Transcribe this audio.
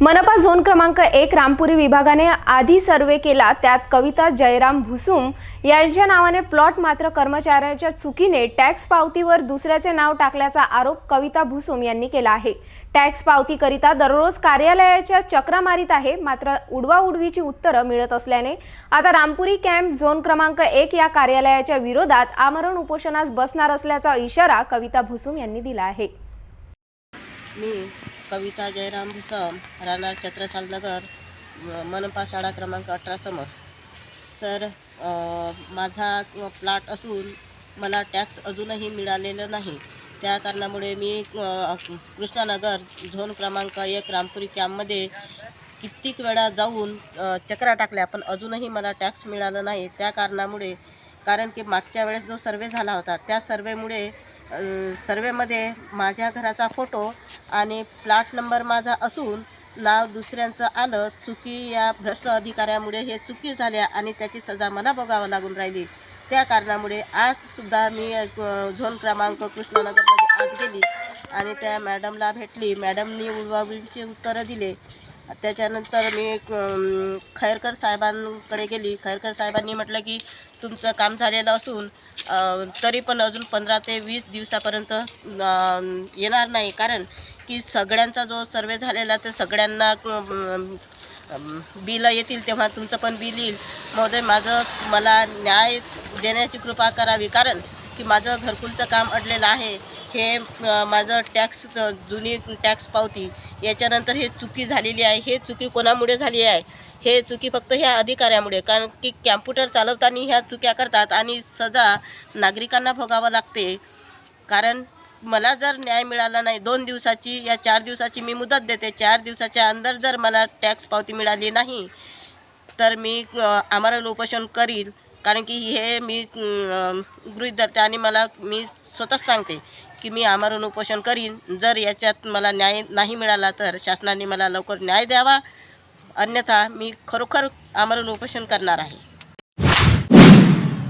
मनपा झोन क्रमांक एक रामपुरी विभागाने आधी सर्वे केला. त्यात कविता जयराम भुसुम यांच्या नावाने प्लॉट मात्र कर्मचाऱ्याच्या चुकीने टॅक्स पावतीवर दुसऱ्याचे नाव टाकल्याचा आरोप कविता भुसुम यांनी केला आहे. टॅक्स पावतीकरिता दररोज कार्यालयाच्या चक्रा मारीत आहे. मात्र उडवाउडवीची उत्तरं मिळत असल्याने आता रामपुरी कॅम्प झोन क्रमांक एक या कार्यालयाच्या विरोधात आमरण उपोषणास बसणार असल्याचा इशारा कविता भुसुम यांनी दिला आहे. कविता जयराम भुसम राहणार छत्रसाल नगर मनपा शाळा क्रमांक अठरा समोर. सर माझा प्लॉट असून मला टॅक्स अजूनही मिळालेलं नाही. त्या कारणामुळे मी कृष्णानगर झोन क्रमांक एक रामपुरी कॅम्पमध्ये कित्येक वेळा जाऊन चकरा चक्रा टाकल्या पण अजूनही मला टॅक्स मिळालं नाही. त्या कारणामुळे कारण की मागच्या वेळेस जो सर्वे झाला होता त्या सर्वेमुळे सर्वेमध्ये माझ्या घराचा फोटो आणि प्लॉट नंबर माझा असून नाव दुसऱ्यांचं आलं चुकी या भ्रष्ट अधिकाऱ्यामुळे हे चुकी झाल्या आणि त्याची सजा मला बघावं लागून राहिली. त्या कारणामुळे आजसुद्धा मी झोन क्रमांक कृष्णनगरमध्ये आज गेली आणि त्या मॅडमला भेटली. मॅडमनी उडवाउडवीची उत्तरं दिले. त्याच्यानंतर मी खैरकर साहेबांकडे गेली. खैरकर साहेबांनी म्हटलं की तुमचं काम झालेलं असून तरी पण अजून पंधरा ते वीस दिवसापर्यंत येणार नाही. कारण की सगळ्यांचा जो सर्वे झालेला ते सगळ्यांना बिलं येतील तेव्हा तुमचं पण बिल येईल. महोदय माझं मला न्याय देण्याची कृपा करावी. कारण की माझं घरकुलचं काम अडलेलं आहे. हे माझं टॅक्स जुनी टॅक्स पावती याच्यानंतर हे चुकी झालेली आहे. हे चुकी कोणामुळे झाली आहे? हे चुकी फक्त ह्या अधिकाऱ्यामुळे. कारण की कॅम्प्युटर चालवताना ह्या चुक्या करतात आणि सजा नागरिकांना भोगावं लागते. कारण मला जर न्याय मिळाला नाही दोन दिवसाची या चार दिवसाची मी मुदत देते. चार दिवसाच्या अंदर जर मला टॅक्स पावती मिळाली नाही तर मी आमरण उपोषण करील. कारण की हे मी गृहित गृहीत धरते आणि मला मी स्वतःच सांगते. की मी आमरण उपोषण करीन. जर याच्यात मला न्याय नाही मिळाला तर शासनाने मला लवकर न्याय द्यावा. अन्यथा मी खरोखर आमरण उपोषण करणार आहे.